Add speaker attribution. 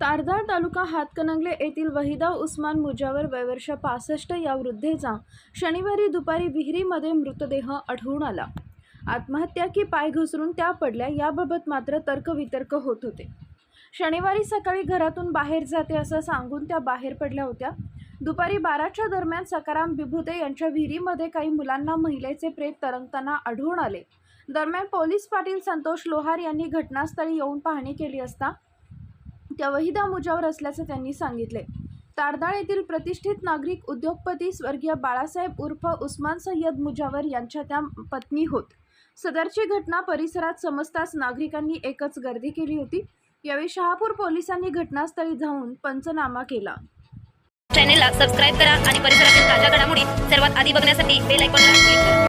Speaker 1: तारदार तालुका हातकणंगले येथील वहिदा उस्मान मुजावर वयवर्ष पासष्ट या वृद्धेचा शनिवारी दुपारी विहिरीमध्ये मृतदेह आढळून आला. आत्महत्या की पाय घसरून त्या पडल्या याबाबत मात्र तर्कवितर्क होत होते. शनिवारी सकाळी घरातून बाहेर जाते असं सांगून त्या बाहेर पडल्या होत्या. दुपारी बाराच्या दरम्यान सकाराम बिभुते यांच्या विहिरीमध्ये काही मुलांना महिलेचे प्रेत तरंगताना आढळून आले. दरम्यान पोलीस पाटील संतोष लोहार यांनी घटनास्थळी येऊन पाहणी केली असता वहिदा मुजावर असल्याचं त्यांनी सांगितले तारदाळ येथील प्रतिष्ठित नागरिक उद्योगपती स्वर्गीय बाळासाहेब उर्फ उस्मान सय्यद मुजावर यांच्या त्या पत्नी होत. सदरची घटना परिसरात समजताच नागरिकांनी एकच गर्दी केली होती. यावेळी शहापूर पोलिसांनी घटनास्थळी जाऊन पंचनामा केला.
Speaker 2: चॅनेलला सबस्क्राईब करा आणि परिसरातील ताज्या घडामोडी सर्वात आधी बघण्यासाठी बेल आयकॉनला क्लिक करा.